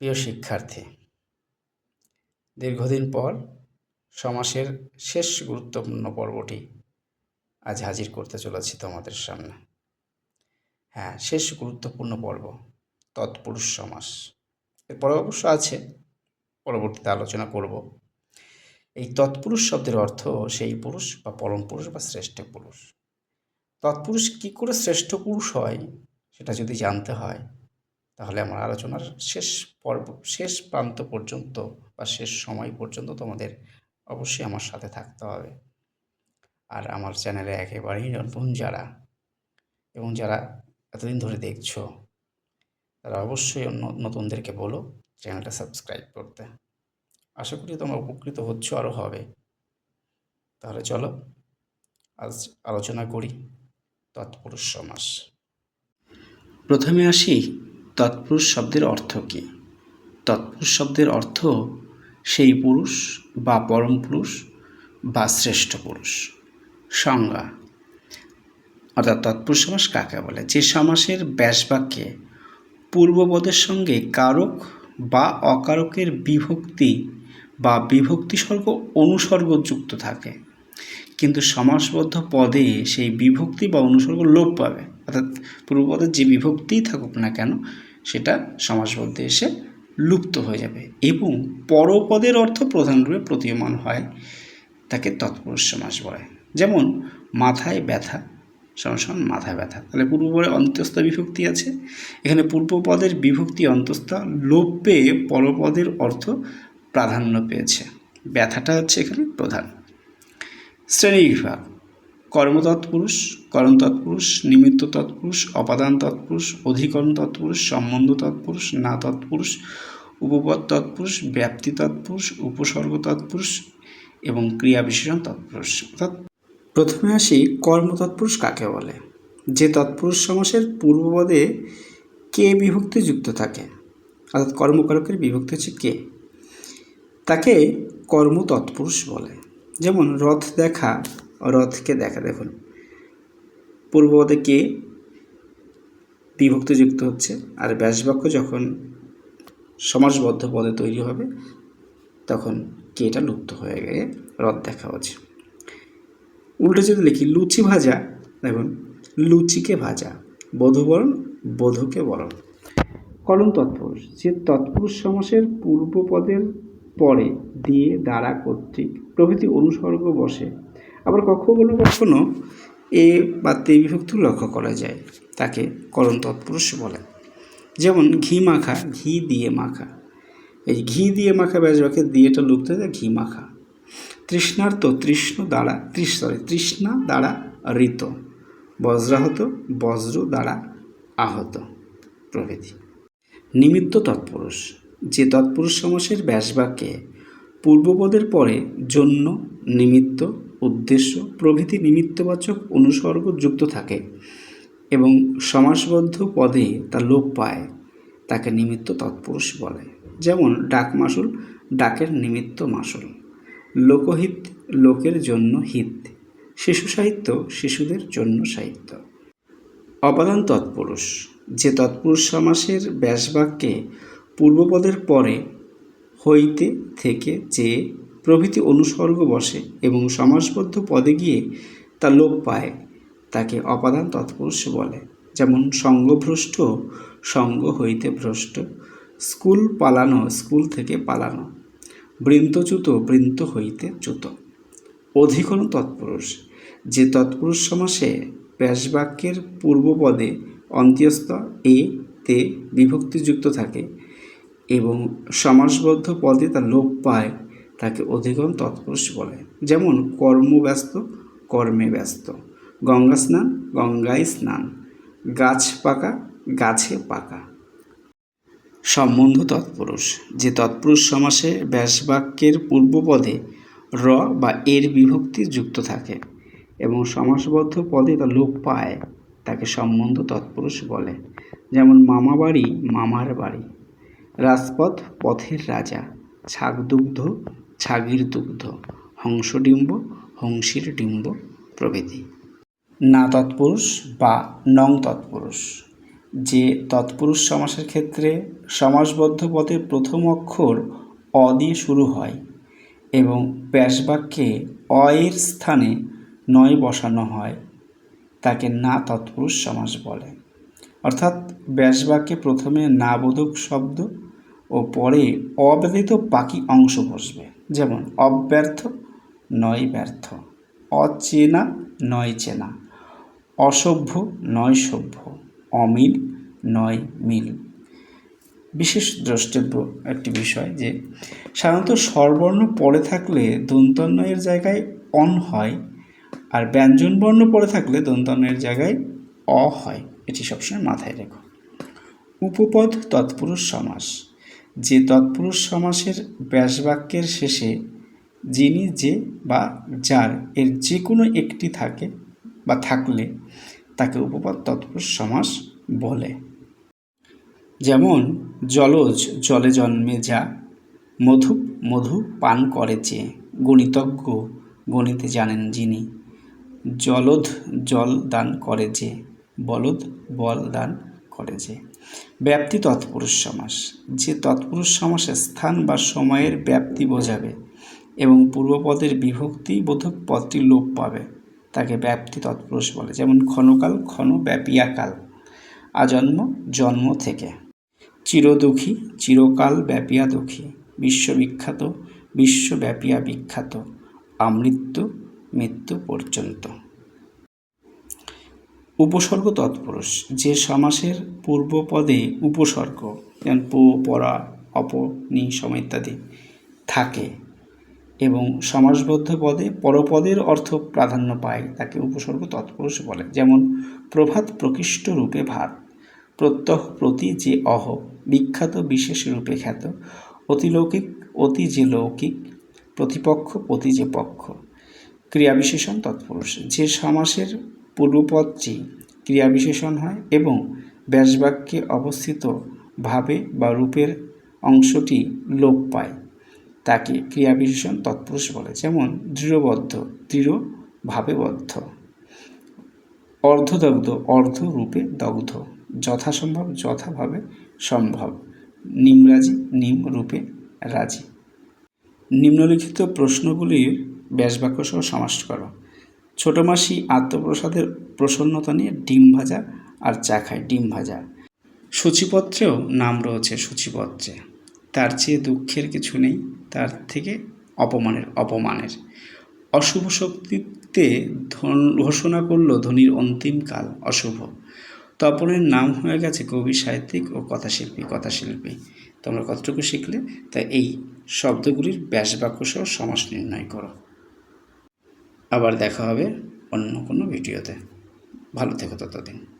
প্রিয় শিক্ষার্থী, দীর্ঘদিন পর সমাসের শেষ গুরুত্বপূর্ণ পর্বটি আজ হাজির করতে চলেছি তোমাদের সামনে। হ্যাঁ শেষ গুরুত্বপূর্ণ পর্ব, তৎপুরুষ সমাস। এরপরে অবশ্য আছে, পরবর্তীতে আলোচনা করব। এই তৎপুরুষ শব্দের অর্থ সেই পুরুষ বা পরম পুরুষ বা শ্রেষ্ঠ পুরুষ। তৎপুরুষ কী করে শ্রেষ্ঠ পুরুষ হয়, সেটা যদি জানতে হয় তাহলে আমার আলোচনার শেষ পর্ব, শেষ প্রান্ত পর্যন্ত বা শেষ সময় পর্যন্ত তোমাদের অবশ্যই আমার সাথে থাকতে হবে। আর আমার চ্যানেলে একেবারেই নতুন যারা এবং যারা এতদিন ধরে দেখছ, তারা অবশ্যই নতুনদেরকে বলো চ্যানেলটা সাবস্ক্রাইব করতে। আশা করি তোমরা উপকৃত হচ্ছ আরও হবে। তাহলে চলো, আজ আলোচনা করি তৎপুরুষ সমাস। প্রথমে আসি তৎপুরুষ শব্দের অর্থ কী? তৎপুরুষ শব্দের অর্থ সেই পুরুষ বা পরম পুরুষ বা শ্রেষ্ঠ পুরুষ। সংজ্ঞা। অর্থাৎ তৎপুরুষ সমাস কাকে বলে? যে সমাসের ব্যাসবাক্যে পূর্বপদের সঙ্গে কারক বা অকারকের বিভক্তি বা বিভক্তিসর্গ অনুসর্গ যুক্ত থাকে। কিন্তু সমাসবদ্ধ পদে সেই বিভক্তি বা অনুসর্গ লোপ পাবে। অর্থাৎ পূর্বপদের যে বিভক্তিই থাকুক না কেন সেটা সমাসবদ্ধে এসে লুপ্ত হয়ে যাবে এবং পরপদের অর্থ প্রধানরূপে প্রতীয়মান হয়, তাকে তৎপুরুষ সমাস বলে। যেমন, মাথায় ব্যথা, সমান মাথা ব্যথা। তাহলে পূর্বপদে অন্তস্থ বিভক্তি আছে। এখানে পূর্বপদের বিভক্তি অন্তস্থ লোপ পেয়ে পরপদের অর্থ প্রাধান্য পেয়েছে। ব্যথাটা হচ্ছে এখানে প্রধান। শ্রেণি বিভাগ। কর্মতৎপুরুষ করণ তৎপুরুষ নিমিত্ত তৎপুরুষ অপাদান তৎপুরুষ অধিকরণ তৎপুরুষ সম্বন্ধ তৎপুরুষ না তৎপুরুষ উপপদ তৎপুরুষ ব্যাপ্তি তৎপুরুষ উপসর্গ তৎপুরুষ এবং ক্রিয়া বিশেষণ তৎপুরুষ অর্থাৎ প্রথমে আসি কর্মতৎপুরুষ কাকে বলে? যে তৎপুরুষ সমাসের পূর্বপদে কে বিভক্তি যুক্ত থাকে? অর্থাৎ কর্মকারকের বিভক্তি হচ্ছে কে? তাকে কর্ম তৎপুরুষ বলে। যেমন রথ দেখা রথকে দেখা দেখুন। পূর্বপদে কে? বিভক্তি যুক্ত হচ্ছে। আর ব্যাসবাক্য যখন সমাসবদ্ধ পদে তৈরি হবে, তখন কেটা লুপ্ত হয়ে গিয়ে রথ দেখা হচ্ছে। উল্টে যদি লিখি, লুচি ভাজা, দেখুন, লুচিকে ভাজা, বধুবরণ, বধূকে বরণ। কলম তৎপুরুষ, যে তৎপুরুষ সমাসের পূর্বপদের পরে দিয়ে দ্বারা কর্তৃক প্রভৃতি অনুসর্গ বসে আবার কখনো কখনো? এ বা তে বিভক্তি লক্ষ্য করা যায়, তাকে করণ তৎপুরুষ বলে। যেমন ঘি মাখা, ঘি দিয়ে মাখা। এই ঘি দিয়ে মাখা ব্যাসবাকে দিয়েটা লুপ্ত হয়ে যায়, ঘি মাখা। তৃষ্ণার্ত, তৃষ্ণ দ্বারা, তৃষ সরি তৃষ্ণা দ্বারা ঋত। বজ্রাহত, বজ্র দ্বারা আহত। প্রভৃতি। নিমিত্ত তৎপুরুষ। যে তৎপুরুষ সমাসের ব্যাসবাক্যে পূর্বপদের পরে জন্য, নিমিত্ত উদ্দেশ্য প্রভৃতি নিমিত্তবাচক অনুসর্গ যুক্ত থাকে এবং সমাসবদ্ধ পদে তা লোপ পায়, তাকে নিমিত্ত তৎপুরুষ বলে। যেমন ডাক মাসুল, ডাকের নিমিত্ত মাসুল। লোকহিত, লোকের জন্য হিত। শিশু সাহিত্য, শিশুদের জন্য সাহিত্য। অপাদান তৎপুরুষ। যে তৎপুরুষ সমাসের ব্যাসবাক্যে পূর্বপদের পরে হইতে থেকে যে প্রভৃতি অনুসর্গ বসে এবং সমাসবদ্ধ পদে গিয়ে তা লোপ পায়, তাকে অপাদান তৎপুরুষ বলে। যেমন সঙ্গভ্রষ্ট, সঙ্গ হইতে ভ্রষ্ট, স্কুল পালানো, স্কুল থেকে পালানো, বৃন্তচ্যুত, বৃন্ত হইতে চ্যুত। অধিকরণ তৎপুরুষ, যে তৎপুরুষ সমাসে ব্যাসবাক্যের পূর্বপদে অন্ত্যস্ত এ, তে বিভক্তিযুক্ত থাকে এবং সমাসবদ্ধ পদে তা লোপ পায়। তাকে অধিকরণ তৎপুরুষ বলে। যেমন কর্মব্যস্ত কর্মে ব্যস্ত। গঙ্গা স্নান, গঙ্গায় স্নান। গাছ পাকা, গাছে পাকা। সম্বন্ধ তৎপুরুষ। যে তৎপুরুষ সমাসে ব্যাসবাক্যের পূর্বপদে র বা এর বিভক্তি যুক্ত থাকে এবং সমাসবদ্ধ পদে তা লোপ পায়, তাকে সম্বন্ধ তৎপুরুষ বলে। যেমন মামা বাড়ি মামার বাড়ি। রাজপথ, পথের রাজা। ছাগদুগ্ধ ছাগির দুগ্ধ, হংসডিম্ব, হংসীর ডিম্ব প্রভৃতি। না তৎপুরুষ বা নং তৎপুরুষ। যে তৎপুরুষ সমাসের ক্ষেত্রে সমাসবদ্ধ পদের প্রথম অক্ষর অ দিয়ে শুরু হয় এবং ব্যাসবাক্যে অ এর স্থানে নয় বসানো হয়, তাকে না তৎপুরুষ সমাস বলে। অর্থাৎ ব্যাসবাক্যে প্রথমে না বোধক শব্দ ও পরে অব্যতীত বাকি অংশ বসবে। যেমন, অব্যর্থ নয় ব্যর্থ, অচেনা নয় চেনা, অসভ্য নয় সভ্য, অমিল নয় মিল। বিশেষ দ্রষ্টব্য একটি বিষয় যে, সাধারণত স্বরবর্ণ পরে থাকলে দন্তন্বয়ের জায়গায় অন হয় আর ব্যঞ্জনবর্ণ পরে থাকলে দন্তন্বয়ের জায়গায় অ হয়। এটি সবসময় মাথায় রেখো। উপপদ তৎপুরুষ সমাস। যে তৎপুরুষ সমাসের ব্যাসবাক্যের শেষে যিনি যে বা যার এর যে কোনো একটি থাকে বা থাকলে তাকে উপপাদ তৎপুরুষ সমাস বলে। যেমন, জলজ জলে জন্মে যা, মধু মধু পান করে যে, গণিতজ্ঞ গণিতে জানেন যিনি, জলধ জল দান করে যে বলদ বল দান করে যে। ব্যাপ্তি তৎপুরুষ সমাস। যে তৎপুরুষ সমাসে স্থান বা সময়ের ব্যাপ্তি বোঝাবে এবং পূর্বপদের বিভক্তি বোধক পদটি লোপ পাবে, তাকে ব্যাপ্তি তৎপুরুষ বলে। যেমন ক্ষণকাল ক্ষণ ব্যাপিয়াকাল আজন্ম, জন্ম থেকে। চিরদুখী, চিরকাল ব্যাপিয়া দুঃখী বিশ্ববিখ্যাত বিশ্বব্যাপিয়া বিখ্যাত আমৃত্যু, মৃত্যু পর্যন্ত। উপসর্গ তৎপুরুষ, যে সমাসের পূর্বপদে উপসর্গ, যেমন পো, পরা, অপ, নি, সম ইত্যাদি থাকে এবং সমাসবদ্ধ পদে পরপদের অর্থ প্রাধান্য পায়, তাকে উপসর্গ তৎপুরুষ বলে। যেমন, প্রভাত প্রকৃষ্ট রূপে ভাত, প্রত্যহ প্রতি যে অহ, বিখ্যাত বিশেষ রূপে খ্যাত অতিলৌকিক অতি যে লৌকিক, প্রতিপক্ষ প্রতি যে পক্ষ। ক্রিয়াবিশেষণ তৎপুরুষ, যে সমাসের পূর্বপদটি ক্রিয়াবিশেষণ হয় এবং ব্যাসবাক্যে অবস্থিত ভাবে বা রূপের অংশটি লোপ পায়। তাকে ক্রিয়াবিশেষণ তৎপুরুষ বলে, যেমন দৃঢ়বদ্ধ, দৃঢ়, ভাবেবদ্ধ। অর্ধদগ্ধ, অর্ধ রূপে দগ্ধ, যথাসম্ভব, যথাভাবে সম্ভব। নিমরাজি নিম রূপে রাজি। নিম্নলিখিত প্রশ্নগুলির ব্যাসবাক্য সহ সমাস করো। ছোট মাসি আত্মপ্রসাদের প্রসন্নতা নিয়ে ডিম ভাজা আর চা খায় ডিম ভাজা। সূচিপত্রেও নাম রয়েছে সূচিপত্রে। তার চেয়ে দুঃখের কিছু নেই, তার থেকে অপমানের অপমানের। অশুভ শক্তিতে ঘোষণা করল ধনির অন্তিমকাল অশুভ। তপনের নাম হয়ে গেছে কবি, সাহিত্যিক ও কথাশিল্পী কথাশিল্পী। তোমরা কতটুকু শিখলে তাই এই শব্দগুলির ব্যাসবাক্য সহ সমাস নির্ণয় করো। আবার দেখা হবে অন্য কোনো ভিডিওতে। ভালো থেকো ততদিন।